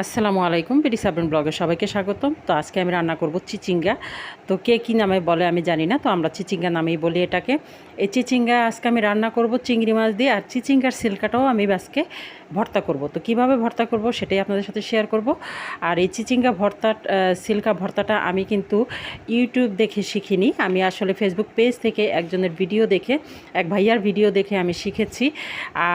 আসসালামু আলাইকুম পিটি সাবন ব্লগে সবাইকে স্বাগতম। তো আজকে আমি রান্না করব চিচিঙ্গা। তো কে কী নামে বলে আমি জানি না, তো আমরা চিচিঙ্গা নামেই বলি এটাকে। এই চিচিঙ্গা আজকে আমি রান্না করব চিংড়ি মাছ দিয়ে, আর চিচিঙ্গার সিলকাটাও আমি আজকে ভর্তা করব। তো কীভাবে ভর্তা করব সেটাই আপনাদের সাথে শেয়ার করব। আর এই চিচিঙ্গা ভর্তা সিল্কা ভর্তাটা আমি কিন্তু ইউটিউব দেখে শিখিনি। আমি আসলে ফেসবুক পেজ থেকে একজনের ভিডিও দেখে, এক ভাইয়ার ভিডিও দেখে আমি শিখেছি।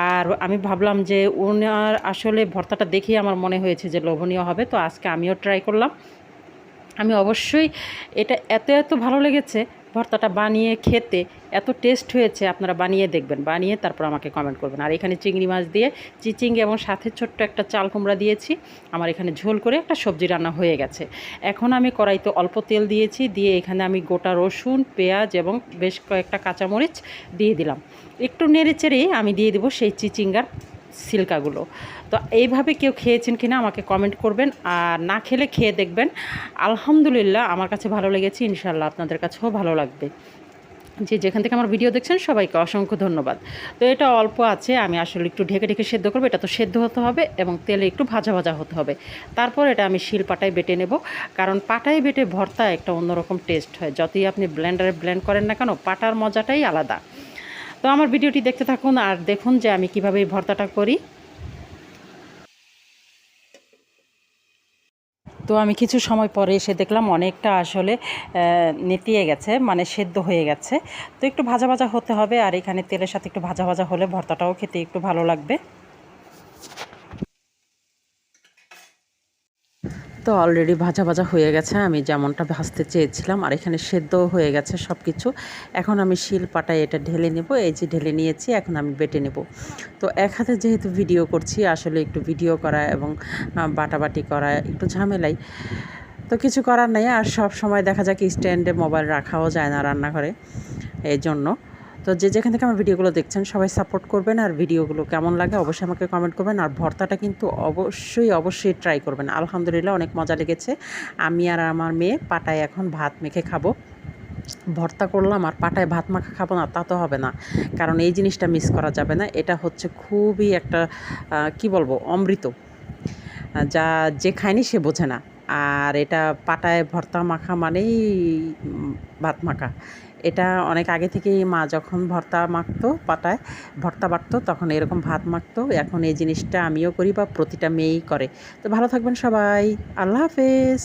আর আমি ভাবলাম যে ওনার আসলে ভর্তাটা দেখেই আমার মনে হয়েছে যে লোভনীয় হবে। তো আজকে আমিও ট্রাই করলাম। আমি অবশ্যই এটা এত এত ভালো লেগেছে ভর্তাটা বানিয়ে খেতে এত টেস্ট হয়েছে, আপনারা বানিয়ে দেখবেন। বানিয়ে তারপর আমাকে কমেন্ট করবেন। আর এখানে চিংড়ি মাছ দিয়ে চিচিঙ্গি এবং সাথে ছোট্ট একটা চাল কুমড়া দিয়েছি। আমার এখানে ঝোল করে একটা সবজি রান্না হয়ে গেছে। এখন আমি কড়াইতে অল্প তেল দিয়েছি, দিয়ে এখানে আমি গোটা রসুন, পেঁয়াজ এবং বেশ কয়েকটা কাঁচামরিচ দিয়ে দিলাম। একটু নেড়ে চেড়ে আমি দিয়ে দেবো সেই চিচিঙ্গার সিল্কাগুলো। তো এইভাবে কেউ খেয়েছেন কিনা আমাকে কমেন্ট করবেন আর না খেলে খেয়ে দেখবেন। আলহামদুলিল্লাহ আমার কাছে ভালো লেগেছে ইনশাল্লাহ আপনাদের কাছেও ভালো লাগবে। যে যেখান থেকে আমার ভিডিও দেখছেন, সবাইকে অসংখ্য ধন্যবাদ। তো এটা অল্প আছে, আমি আসলে একটু ঢেকে ঢেকে সেদ্ধ করব, এটা তো সেদ্ধ হতে হবে এবং তেলে একটু ভাজা ভাজা হতে হবে। তারপর এটা আমি শিল পাটায় বেটে নেব, কারণ পাটায় বেটে ভর্তা একটা অন্যরকম টেস্ট হয়। যতই আপনি ব্লেন্ডারে ব্লেন্ড করেন না কেন, পাটার মজাটাই আলাদা। তো আমার ভিডিওটি দেখতে থাকুন আর দেখুন যে আমি কীভাবে এই ভর্তাটা করি। তো আমি কিছু সময় পরে এসে দেখলাম অনেকটা আসলে নেতিয়ে গেছে মানে সেদ্ধ হয়ে গেছে। তো একটু ভাজা ভাজা হতে হবে আর এখানে তেলের সাথে একটু ভাজা ভাজা হলে ভর্তাটাও খেতে একটু ভালো লাগবে। তো অলরেডি ভাজা ভাজা হয়ে গেছে। আমি যেমনটা ভাজতে চেয়েছিলাম, আর এখানে সেদ্ধও হয়ে গেছে সব কিছু এখন আমি শিল পাটায় এটা ঢেলে নেব। এই যে ঢেলে নিয়েছি, এখন আমি বেটে নেব। তো এক হাতে যেহেতু ভিডিও করছি, আসলে একটু ভিডিও করা এবং বাটাবাটি করা একটু ঝামেলাই। তো কিছু করার নেই, আর সব সময় দেখা যায় কি স্ট্যান্ডে মোবাইল রাখাও যায় না রান্নাঘরে। এই জন্য। তো যে যেখান থেকে আমার ভিডিওগুলো দেখছেন, সবাই সাপোর্ট করবেন আর ভিডিওগুলো কেমন লাগে অবশ্যই আমাকে কমেন্ট করবেন। আর ভর্তাটা কিন্তু অবশ্যই অবশ্যই ট্রাই করবেন। আলহামদুলিল্লাহ অনেক মজা লেগেছে। আমি আর আমার মেয়ে পাটায় এখন ভাত মেখে খাব। ভর্তা করলাম আর পাটায় ভাত মাখা খাব না, তা তো হবে না। কারণ এই জিনিসটা মিস করা যাবে না। এটা হচ্ছে খুবই একটা কি বলব, অমৃত। যা যে খায়নি সে বোঝে না। আর এটা পাটায় ভর্তা মাখা মানেই ভাত মাখা। এটা অনেক আগে থেকেই মা যখন ভর্তা মাখতো পাটায়, ভর্তা বাটতো, তখন এরকম ভাত মাখতো। এখন এই জিনিসটা আমিও করি বা প্রতিটা মেয়েই করে। তো ভালো থাকবেন সবাই। আল্লাহ হাফেজ।